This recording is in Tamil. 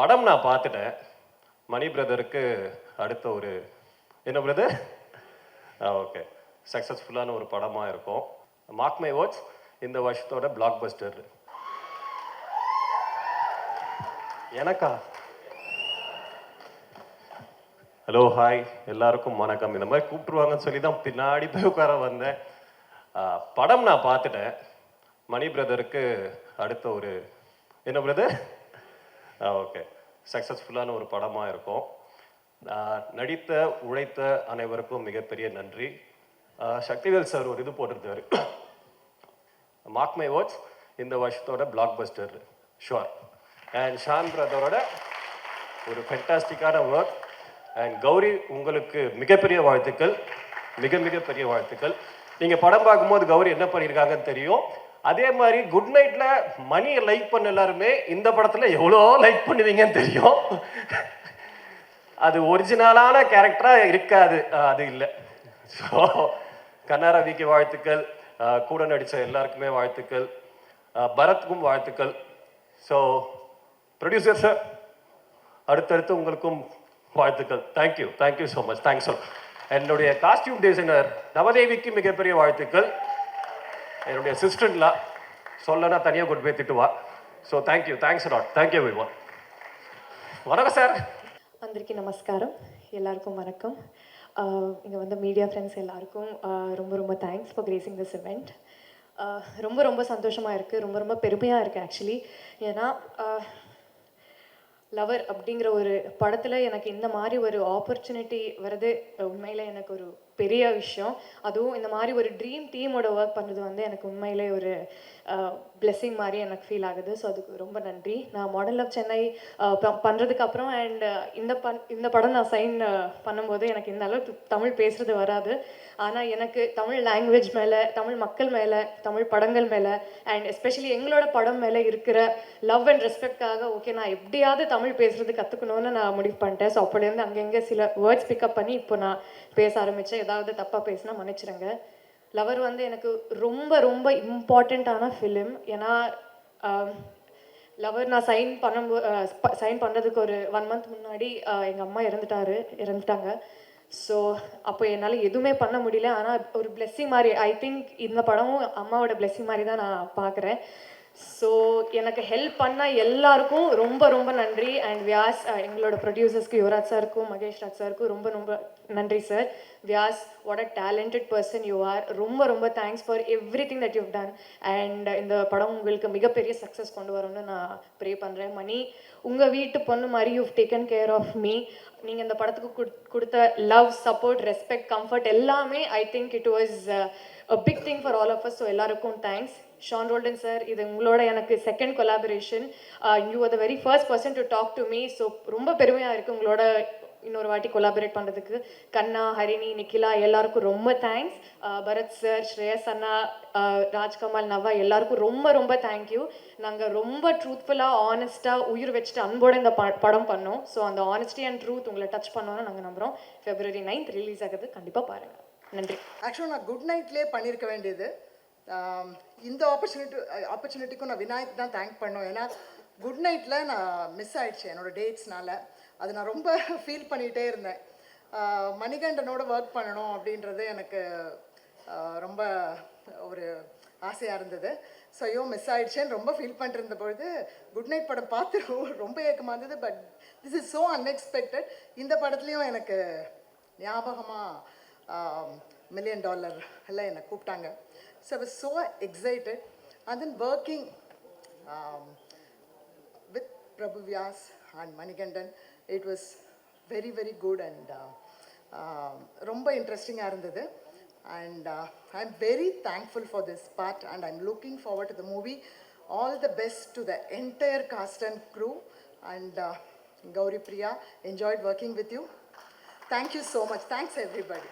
படம் நான் பார்த்துட்டேன். மணி பிரதருக்கு அடுத்த ஒரு என்ன பிரதர்? ஆ ஓகே. சக்ஸஸ்ஃபுல்லான ஒரு படமாக இருக்கும். மார்க் மை வேர்ட்ஸ் இந்த வருஷத்தோட பிளாக் பஸ்டர் எனக்கா? ஹலோ ஹாய் எல்லாருக்கும் வணக்கம். இந்த மாதிரி கூப்பிட்டுருவாங்கன்னு சொல்லி தான் பின்னாடி போய் உட்கார வந்தேன். படம் நான் பார்த்துட்டேன். மணி பிரதருக்கு அடுத்த ஒரு என்ன பிரதர்? ஓகே. சக்ஸஸ்ஃபுல்லான ஒரு படமாக இருக்கும். நடித்த உழைத்த அனைவருக்கும் மிகப்பெரிய நன்றி. சக்திவேல் சார் ஒரு இது போட்டிருந்தாரு. மார்க் மை வேர்ட்ஸ் இந்த வருஷத்தோட blockbuster sure and Shawn பிரதரோட ஒரு ஃபென்டாஸ்டிக்கான ஒர்க் அண்ட் கௌரி உங்களுக்கு மிகப்பெரிய வாழ்த்துக்கள். மிக மிக பெரிய வாழ்த்துக்கள். நீங்கள் படம் பார்க்கும்போது கௌரி என்ன பண்ணியிருக்காங்கன்னு தெரியும். அதே மாதிரி குட் நைட்டில் மணியை லைக் பண்ண எல்லாருமே இந்த படத்தில் எவ்வளோ லைக் பண்ணுவீங்கன்னு தெரியும். அது ஒரிஜினலான கேரக்டராக இருக்காது. அது இல்லை. ஸோ கண்ணாரவிக்கு வாழ்த்துக்கள். கூட நடித்த எல்லாருக்குமே வாழ்த்துக்கள். பரத்துக்கும் வாழ்த்துக்கள். ஸோ ப்ரொடியூசர் சார் அடுத்தடுத்து உங்களுக்கும் வாழ்த்துக்கள். Thank you thank you so much thanks sir என்னுடைய காஸ்டியூம் டிசைனர் நவதேவிக்கு மிகப்பெரிய வாழ்த்துக்கள். என்னுடைய அசிஸ்டண்ட்லாம் சொல்லனா தனியாக கொண்டு போய் திட்டுவா so thank you thanks lot thank you we வணக்கம் சார் అందరికీ నమస్కారం எல்லாருக்கும் வணக்கம் இங்கே வந்த மீடியா ஃப்ரெண்ட்ஸ் எல்லாருக்கும் ஆஹ் ரொம்ப ரொம்ப thanks for gracing this event ரொம்ப ரொம்ப சந்தோஷமாக இருக்குது ரொம்ப ரொம்ப பெருமையாக இருக்குது ஆக்சுவலி ஏன்னா லவர் அப்படிங்கிற ஒரு படத்தில் எனக்கு இந்த மாதிரி ஒரு ஆப்பர்ச்சுனிட்டி வர்றது உண்மையில் எனக்கு ஒரு பெரிய விஷயம். அதுவும் இந்த மாதிரி ஒரு ட்ரீம் டீமோட ஒர்க் பண்ணுறது வந்து எனக்கு உண்மையிலே ஒரு பிளெஸ்ஸிங் மாதிரி எனக்கு ஃபீல் ஆகுது. ஸோ அதுக்கு ரொம்ப நன்றி. நான் மாடல் ஆஃப் சென்னை பண்ணுறதுக்கு அப்புறம் அண்ட் இந்த பண் இந்த படம் நான் சைன் பண்ணும்போது எனக்கு இந்த அளவுக்கு தமிழ் பேசுகிறது வராது. ஆனால் எனக்கு தமிழ் லாங்குவேஜ் மேலே தமிழ் மக்கள் மேலே தமிழ் படங்கள் மேலே அண்ட் எஸ்பெஷலி எங்களோட படம் மேலே இருக்கிற லவ் அண்ட் ரெஸ்பெக்டாக ஓகே நான் எப்படியாவது தமிழ் பேசுகிறது கற்றுக்கணும்னு நான் முடிவு பண்ணிட்டேன். ஸோ அப்படிலேருந்து அங்கங்கே சில வேர்ட்ஸ் பிக்கப் பண்ணி இப்போ நான் பேச ஆரம்பித்தேன் ஏதாவது தப்பாக பேசினா மன்னிச்சிடுங்க லவர் வந்து எனக்கு ரொம்ப ரொம்ப இம்பார்ட்டண்ட்டான ஃபிலிம் ஏன்னா லவர் நான் சைன் பண்ணும்போது சைன் பண்ணுறதுக்கு ஒரு ஒன் மந்த் முன்னாடி எங்கள் அம்மா இறந்துட்டாரு இறந்துட்டாங்க. ஸோ அப்போ என்னால் எதுவுமே பண்ண முடியல. ஆனால் ஒரு பிளெஸ்ஸிங் மாதிரி ஐ திங்க் இந்த படமும் அம்மாவோட பிளெஸ்ஸிங் மாதிரி தான் நான் பார்க்குறேன் ஸோ எனக்கு ஹெல்ப் பண்ண எல்லாருக்கும் ரொம்ப ரொம்ப நன்றி. அண்ட் வியாஸ் uh, எங்களோட ப்ரொடியூசர்ஸ்க்கு யுவராஜ் சாருக்கும் மகேஷ் ராஜ் சாருக்கும் ரொம்ப ரொம்ப நன்றி sir Vyas what a talented person you are ரொம்ப ரொம்ப thanks for everything that you've done and இந்த படம் உங்களுக்கு மிகப்பெரிய சக்ஸஸ் கொண்டு வரும்னு நான் ப்ரே பண்ணுறேன் மணி உங்கள் வீட்டு பொண்ணு மாதிரி you've taken care of me நீங்கள் இந்த படத்துக்கு கொடுத்த லவ் சப்போர்ட் ரெஸ்பெக்ட் கம்ஃபர்ட் எல்லாமே I think it was a big thing for all of us so எல்லாருக்கும் தேங்க்ஸ் ஷான் ரோல்டன் சார் இது உங்களோட எனக்கு second collaboration you are the very first person to talk to me so ரொம்ப பெருமையாக இருக்குது உங்களோட இன்னொரு வாட்டி கொலாபரேட் பண்ணுறதுக்கு கண்ணா ஹரிணி நிக்கிலா எல்லாருக்கும் ரொம்ப thanks uh, Bharath sir Shreyas அண்ணா uh, ராஜ்கமல் நவா எல்லாருக்கும் ரொம்ப ரொம்ப தேங்க்யூ நாங்கள் ரொம்ப ட்ரூத்ஃபுல்லாக ஆனஸ்ட்டாக உயிர் வச்சுட்டு அன்போட இந்த ப படம் பண்ணோம். ஸோ அந்த ஆனஸ்டி அண்ட் ட்ரூத் உங்களை டச் பண்ணோன்னு நாங்கள் நம்புகிறோம் ஃபெப்ரவரி நைன்த் ரிலீஸ் ஆகுது. கண்டிப்பாக பாருங்கள் நன்றி. ஆக்சுவலாக நான் குட் நைட்லேயே பண்ணியிருக்க வேண்டியது. இந்த ஆப்பர்ச்சுனிட்டி ஆப்பர்ச்சுனிட்டிக்கும் நான் விநாயக் தான் தேங்க் பண்ணோம். ஏன்னா குட் நைட்டில் நான் மிஸ் ஆயிடுச்சு என்னோட டேட்ஸ்னால அது நான் ரொம்ப ஃபீல் பண்ணிகிட்டே இருந்தேன். மணிகண்டனோட ஒர்க் பண்ணணும் அப்படின்றது எனக்கு ரொம்ப ஒரு ஆசையாக இருந்தது. ஸோ ஐயோ மிஸ் ஆயிடுச்சேன்னு ரொம்ப ஃபீல் பண்ணிருந்த பொழுது குட் நைட் படம் பார்த்து ரொம்ப- ஏக்கமாக இருந்தது. But this is so unexpected இந்த படத்துலையும் எனக்கு ஞாபகமாக மில்லியன் டாலர் எல்லாம் என்னை கூப்பிட்டாங்க. So I so excited and then working with Prabhu Vyas and Manikandan it was very very good and ரொம்ப இன்ட்ரெஸ்டிங்காக இருந்தது. And I am very thankful for this part and I am looking forward to the movie all the best to the entire cast and crew and Gowri Priya enjoyed working with you thank you so much thanks everybody